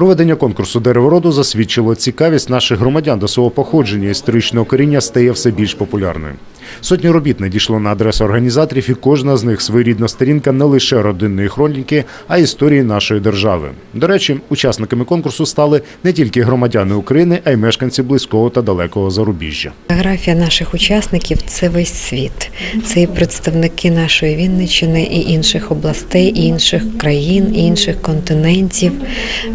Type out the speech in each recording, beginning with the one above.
Проведення конкурсу деревороду засвідчило цікавість наших громадян до свого походження історичного коріння стає все більш популярною. Сотні робіт надійшло на адресу організаторів, і кожна з них своєрідна сторінка не лише родинної хроніки, а й історії нашої держави. До речі, учасниками конкурсу стали не тільки громадяни України, а й мешканці близького та далекого зарубіжжя. Фотографія наших учасників це весь світ. Це і представники нашої Вінниччини, і інших областей, і інших країн, і інших континентів.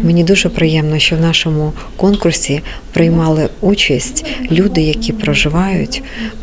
Мені дуже приємно, що в нашому конкурсі приймали участь люди, які проживають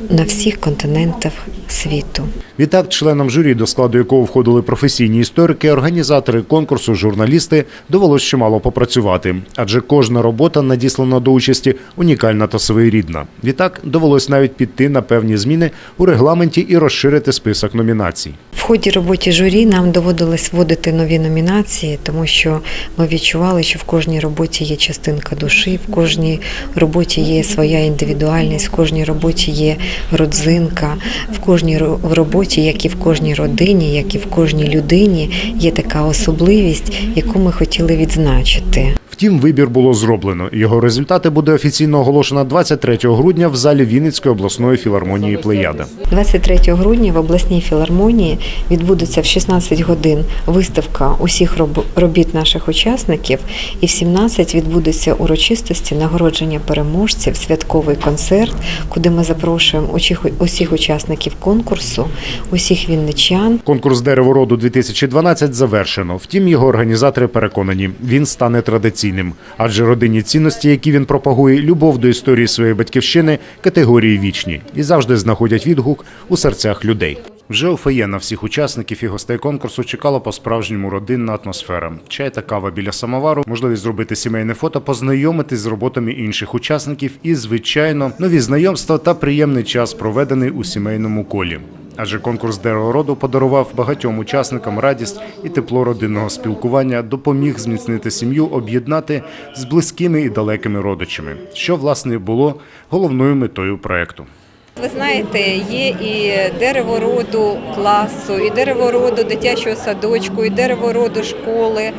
на всіх континентах світу. Відтак, членам журі, до складу якого входили професійні історики, організатори конкурсу, журналісти, довелось чимало попрацювати, адже кожна робота, надіслана до участі, унікальна та своєрідна. Відтак довелось навіть піти на певні зміни у регламенті і розширити список номінацій. В ході роботи журі нам доводилось вводити нові номінації, тому що ми відчували, що в кожній роботі є частинка душі, в кожній роботі є своя індивідуальність, в кожній роботі є родзинка, в кожній в роботі, як і в кожній родині, як і в кожній людині, є така особливість, яку ми хотіли відзначити. Втім, вибір було зроблено. Його результати буде офіційно оголошено 23 грудня в залі Вінницької обласної філармонії Плеяда. 23 грудня в обласній філармонії відбудеться в 16 годин виставка усіх роб- робіт наших учасників, і в 17 відбудеться урочистості нагородження переможців, святковий концерт, куди ми запрошуємо усіх учасників конкурсу, усіх вінничан. Конкурс деревороду 2012 завершено. Втім, його організатори переконані, він стане традиційним, адже родинні цінності, які він пропагує, любов до історії своєї батьківщини, категорії вічні і завжди знаходять відгук у серцях людей. Вже у фоє на всіх учасників і гостей конкурсу чекала по-справжньому родинна атмосфера. Чай та кава біля самовару, можливість зробити сімейне фото, познайомитись з роботами інших учасників і, звичайно, нові знайомства та приємний час, проведений у сімейному колі. Адже конкурс деревороду подарував багатьом учасникам радість і тепло родинного спілкування, допоміг зміцнити сім'ю, об'єднати з близькими і далекими родичами, що власне було головною метою проекту. Ви знаєте, є і дерево роду класу, і дерево роду дитячого садочку, і дерево роду школи,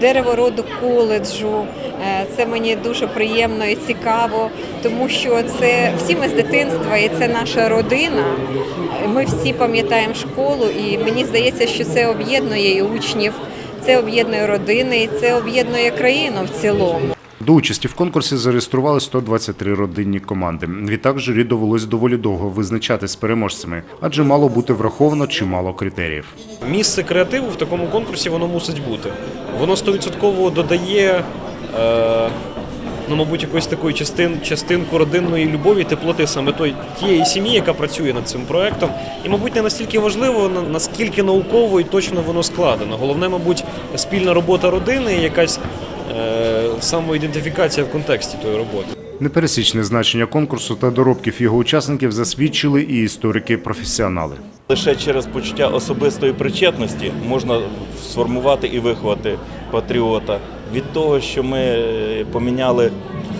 дерево роду коледжу. Е, Це мені дуже приємно і цікаво, тому що це всі ми з дитинства, і це наша родина. Ми всі пам'ятаємо школу, і мені здається, що це об'єднує і учнів, це об'єднує родини, і це об'єднує країну в цілому. До участі в конкурсі зареєстрували 123 родинні команди. Відтак журі довелось доволі довго визначатись з переможцями, адже мало бути враховано чимало критеріїв. Місце креативу в такому конкурсі воно мусить бути. Воно стовідсотково додає, е, ну, мабуть, якоїсь такої частин, частинку родинної любові, теплоти саме той, тієї сім'ї, яка працює над цим проектом. І, мабуть, не настільки важливо, наскільки науково і точно воно складено. Головне, мабуть, спільна робота родини, якась самоідентифікація в контексті тої роботи. Непересічне значення конкурсу та доробків його учасників засвідчили і історики-професіонали. Лише через почуття особистої причетності можна сформувати і виховати патріота. Від того, що ми е, поміняли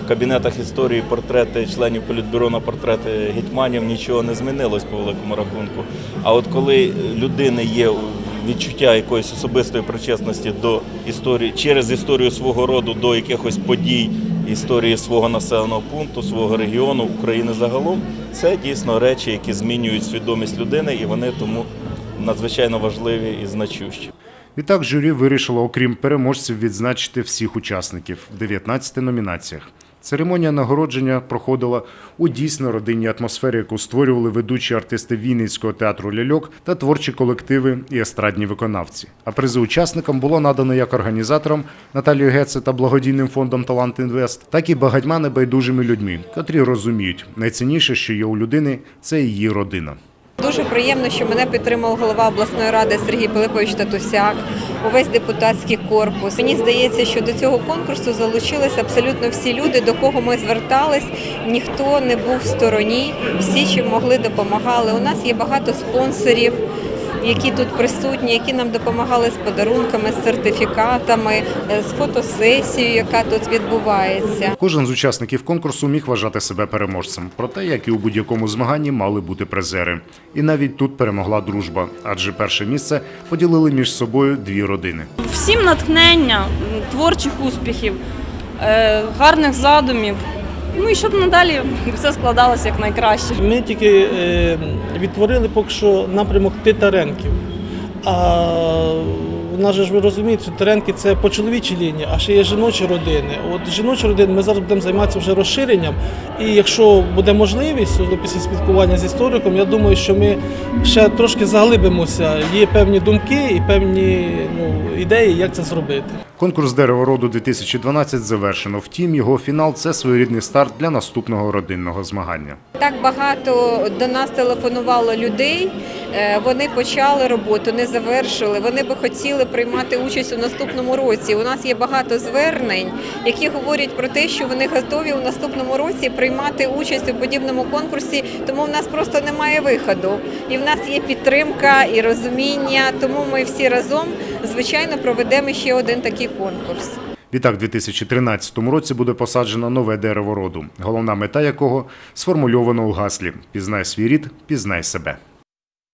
в кабінетах історії портрети членів політбюро на портрети гетьманів, нічого не змінилось по великому рахунку. А от коли людини є відчуття якоїсь особистої причетності до історії через історію свого роду до якихось подій, історії свого населеного пункту, свого регіону, України загалом, це дійсно речі, які змінюють свідомість людини, і вони тому надзвичайно важливі і значущі. Відтак журі вирішило, окрім переможців, відзначити всіх учасників в 19 номінаціях. Церемонія нагородження проходила у дійсно родинній атмосфері, яку створювали ведучі артисти Вінницького театру ляльок та творчі колективи і естрадні виконавці. А призи учасникам було надано як організаторам Наталію Геце та благодійним фондом Талант Інвест, так і багатьма небайдужими людьми, котрі розуміють, найцінніше, що є у людини, це її родина. Дуже приємно, що мене підтримав голова обласної ради Сергій Пилипович Татусяк, увесь депутатський корпус. Мені здається, що до цього конкурсу залучилися абсолютно всі люди, до кого ми звертались. Ніхто не був в стороні, всі чим могли допомагали. У нас є багато спонсорів. Які тут присутні, які нам допомагали з подарунками, з сертифікатами, е, з фотосесією, яка тут відбувається. Кожен з учасників конкурсу міг вважати себе переможцем. Проте, як і у будь-якому змаганні, мали бути призери. І навіть тут перемогла дружба, адже перше місце поділили між собою дві родини. Всім натхнення, творчих успіхів, е, гарних задумів. Ну і щоб надалі все складалося як найкраще. Ми тільки е, відтворили поки що напрямок титаренків. А у нас же ж ви розумієте, що теренки це по чоловічій лінії, а ще є жіночі родини. От жіночі родини ми зараз будемо займатися вже розширенням. І якщо буде можливість то після спілкування з істориком, я думаю, що ми ще трошки заглибимося. Є певні думки і певні ну, ідеї, як це зробити. Конкурс деревороду 2012 завершено. Втім, його фінал це своєрідний старт для наступного родинного змагання. Так багато до нас телефонувало людей. Е, Вони почали роботу, не завершили. Вони би хотіли приймати участь у наступному році. У нас є багато звернень, які говорять про те, що вони готові у наступному році приймати участь у подібному конкурсі. Тому в нас просто немає виходу. І в нас є підтримка і розуміння. Тому ми всі разом звичайно проведемо ще один такий конкурс. Відтак, в 2013 році буде посаджено нове дерево роду, головна мета якого сформульовано у гаслі Пізнай свій рід, пізнай себе.